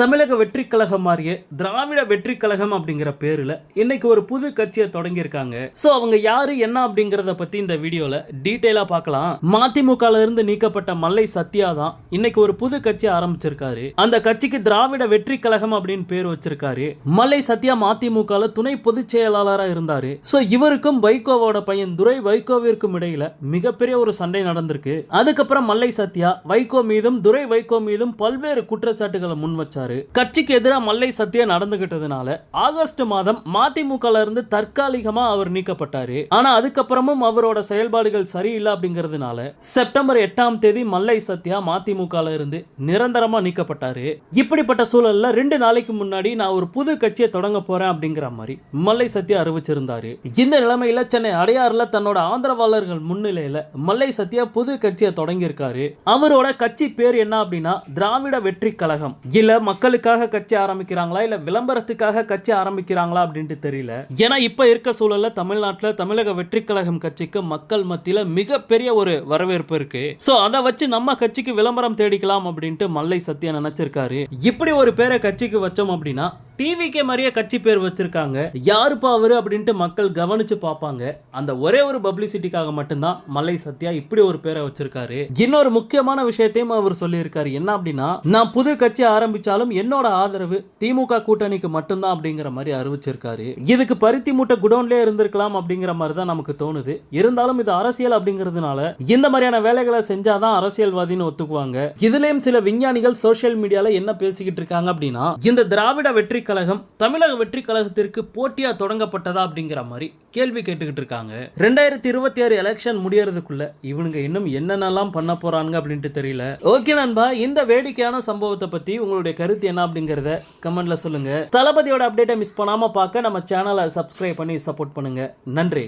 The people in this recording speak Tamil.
தமிழக வெற்றி கழகம் மாறிய திராவிட வெற்றி கழகம் அப்படிங்கிற பேரில் இன்னைக்கு ஒரு புது கட்சியை தொடங்கியிருக்காங்க. ஸோ அவங்க யாரு என்ன அப்படிங்கிறத பத்தி இந்த வீடியோல டீட்டெயிலாக பார்க்கலாம். மதிமுகல இருந்து நீக்கப்பட்ட மல்லை சத்யா தான் இன்னைக்கு ஒரு புது கட்சி ஆரம்பிச்சிருக்காரு. அந்த கட்சிக்கு திராவிட வெற்றி கழகம் அப்படின்னு பேர் வச்சிருக்காரு. மல்லை சத்யா மதிமுகல துணை பொதுச் செயலாளராக இருந்தாரு. ஸோ இவருக்கும் வைகோவோட பையன் துரை வைகோவிற்கும் இடையில மிகப்பெரிய ஒரு சண்டை நடந்திருக்கு. அதுக்கப்புறம் மல்லை சத்யா வைகோ மீதும் துரை வைகோ மீதும் பல்வேறு குற்றச்சாட்டுகளை முன் வச்சாரு. கட்சிக்கு எதிராக மல்லை சத்யா நடந்துகிட்டதுனால ஆகஸ்ட் மாதம் மதிமுகல இருந்து தற்காலிகமா அவர் நீக்கப்பட்டாரு. ஆனா அதுக்கப்புறமும் அவரோட செயல்பாடுகள் சரியில்லை அப்படிங்கிறதுனால செப்டம்பர் எட்டாம் தேதி மல்லை சத்யா மதிமுகல இருந்து நிரந்தரமா நீக்கப்பட்டாரு. இப்படிப்பட்ட சூழல்ல ரெண்டு நாளைக்கு முன்னாடி நான் ஒரு புது கட்சியை தொடங்க போறேன் அப்படிங்கிற மாதிரி மல்லை சத்யா அறிவிச்சிருந்தாரு. இந்த நிலைமையில சென்னை அடையாறுல தன்னோட ஆதரவாளர்கள் முன்னிலையில மல்லை சத்யா புது கட்சியை தொடங்கியிருக்காரு. அவரோட கட்சி பேர் என்ன அப்படின்னா திராவிட வெற்றி கழகம். இல்ல மக்களுக்காக கட்சி ஆரம்பிக்கிறாங்களா இல்ல விளம்பரத்துக்காக கட்சி ஆரம்பிக்கிறாங்களா அப்படின்ட்டு தெரியல. ஏன்னா இப்ப இருக்க சூழல்ல தமிழ்நாட்டுல தமிழக வெற்றி கழகம் கட்சிக்கு மக்கள் மத்தியில மிகப்பெரிய ஒரு வரவேற்பு இருக்கு. சோ அதை வச்சு நம்ம கட்சிக்கு விளம்பரம் தேடிக்கலாம் அப்படின்ட்டு மல்லை சத்யா நினைச்சிருக்காரு. இப்படி ஒரு பேரை கட்சிக்கு வச்சோம் அப்படின்னா டிவிக்கே மாதிரியே கட்சி பேர் வச்சிருக்காங்க. யாருப்பா அவரு அப்படின்ட்டு மக்கள் கவனிச்சு பார்ப்பாங்க. அந்த ஒரே ஒரு பப்ளிசிட்டிக்காக மட்டும்தான் மல்லை சத்யா இப்படி ஒரு பேரை வச்சிருக்காரு. இன்னொரு முக்கியமான விஷயத்தையும் அவர் சொல்லியிருக்காரு. என்ன அப்படின்னா நான் புது கட்சி ஆரம்பிச்சாலும் என்னோட ஆதரவு திமுக கூட்டணிக்கு மட்டும்தான் அப்படிங்கிற மாதிரி அறிவிச்சிருக்காரு. இதுக்கு பருத்தி மூட்டை குடோன்லயே இருந்திருக்கலாம் அப்படிங்கிற மாதிரி தான் நமக்கு தோணுது. இருந்தாலும் இது அரசியல் அப்படிங்கிறதுனால இந்த மாதிரியான வேலைகளை செஞ்சாதான் அரசியல்வாதின்னு ஒத்துக்குவாங்க. இதுலயும் சில விஞ்ஞானிகள் சோசியல் மீடியால என்ன பேசிக்கிட்டு இருக்காங்க அப்படின்னா இந்த திராவிட வெற்றி கழகம் தமிழக வெற்றி கழகத்திற்கு போட்டியா தொடங்கப்பட்டதா அப்படிங்கிற மாதிரி கேள்வி கேட்டுக்கிட்டு இருக்காங்க. ரெண்டாயிரத்தி இருபத்தி ஆறு எலெக்ஷன் முடியறதுக்குள்ள இவனுங்க இன்னும் என்னென்னலாம் பண்ண போறாங்க அப்படின்ட்டு தெரியல. ஓகே நண்பா இந்த வேடிக்கையான சம்பவத்தை பத்தி உங்களுடைய கருத்து கருத்து என்ன அப்படிங்கறத கமெண்ட்ல சொல்லுங்க. தளபதியோட அப்டேட்டை மிஸ் பண்ணாம பார்க்க நம்ம சேனலை சப்ஸ்கிரைப் பண்ணி சப்போர்ட் பண்ணுங்க. நன்றி.